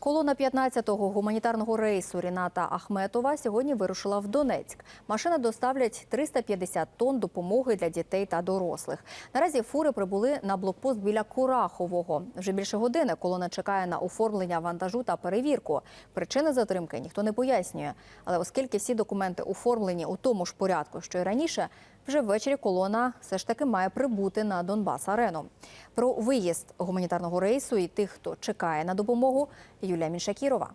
Колона 15-го гуманітарного рейсу Ріната Ахметова сьогодні вирушила в Донецьк. Машини доставлять 350 тонн допомоги для дітей та дорослих. Наразі фури прибули на блокпост біля Курахового. Вже більше години колона чекає на оформлення вантажу та перевірку. Причини затримки ніхто не пояснює. Але оскільки всі документи оформлені у тому ж порядку, що й раніше, вже ввечері колона все ж таки має прибути на Донбас Арену. Про виїзд гуманітарного рейсу і тих, хто чекає на допомогу, Юлія Міншакірова.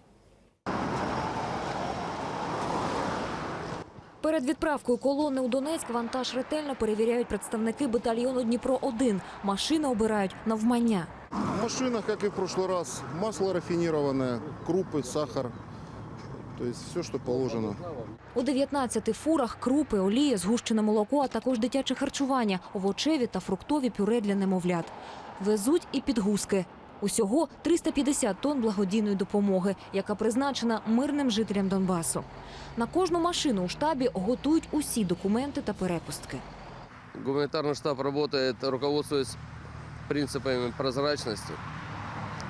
Перед відправкою колони у Донецьк вантаж ретельно перевіряють представники батальйону Дніпро 1 Машини обирають навмання. В машинах, как и в прошлый раз, масло рафинированное, крупы, сахар. То есть все, что положено. У 19 фурах крупи, олія, згущене молоко, а також дитяче харчування, овочеві та фруктові пюре для немовлят. Везуть і підгузки. Усього 350 тонн благодійної допомоги, яка призначена мирним жителям Донбасу. На кожну машину у штабі готують усі документи та перепустки. Гуманитарный штаб работает, руководствуясь принципами прозрачности.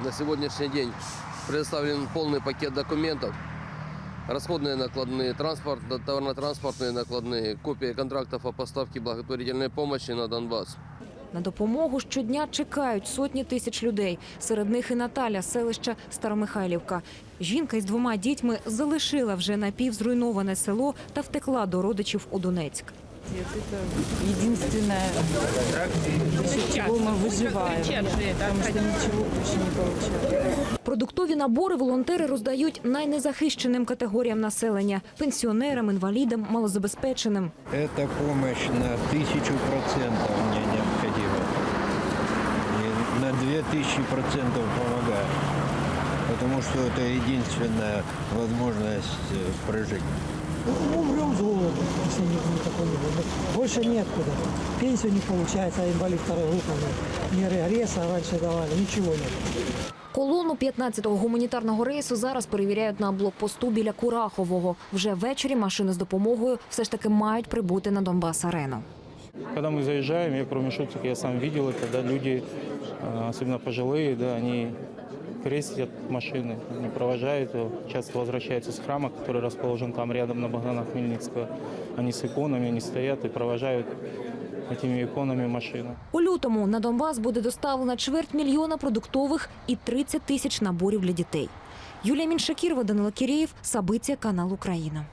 На сегодняшний день предоставлен полный пакет документов, расходные накладные, транспорт, товарно-транспортные накладные, копии контрактов о поставке благотворительной помощи на Донбасс. На допомогу щодня чекають сотні тисяч людей. Серед них і Наталя, з селища Старомихайлівка. Жінка із двома дітьми залишила вже напівзруйноване село та втекла до родичів у Донецьк. Это единственное, за счет чего мы выживаем. Потому что ничего больше не получаем. Продуктові набори волонтери роздають найнезахищеним категоріям населення пенсіонерам, інвалідам, малозабезпеченим. Эта помощь на тысячу процентов мне необходима. И на две тысячи процентов помогает. Потому что это единственная возможность э, прожить. Ну, Умрем с голоду, если нет такого не будет. Больше неоткуда. Пенсию не получается, а инвалид второй группы. Ни регресса раньше давали, ничего нет. Колону 15-го гуманітарного рейсу зараз перевіряють на блокпосту біля Курахового. Вже ввечері машини з допомогою все ж таки мають прибути на Донбас-арену. Когда мы заезжаем, я кроме шуток, я сам видел это, да, люди, э, особенно пожилые, да, они крестят машины, они провожают, его, часто возвращаются с храма, который расположен там рядом на Богдана Хмельницкого. Они с иконами, они стоят и провожают этими иконами машину. У лютому на Донбас буде доставлено чверть мільйона продуктових і 30 тисяч наборів для дітей. Юлія Міншакірова, Данила Кірєєв, Сабиця, канал Україна.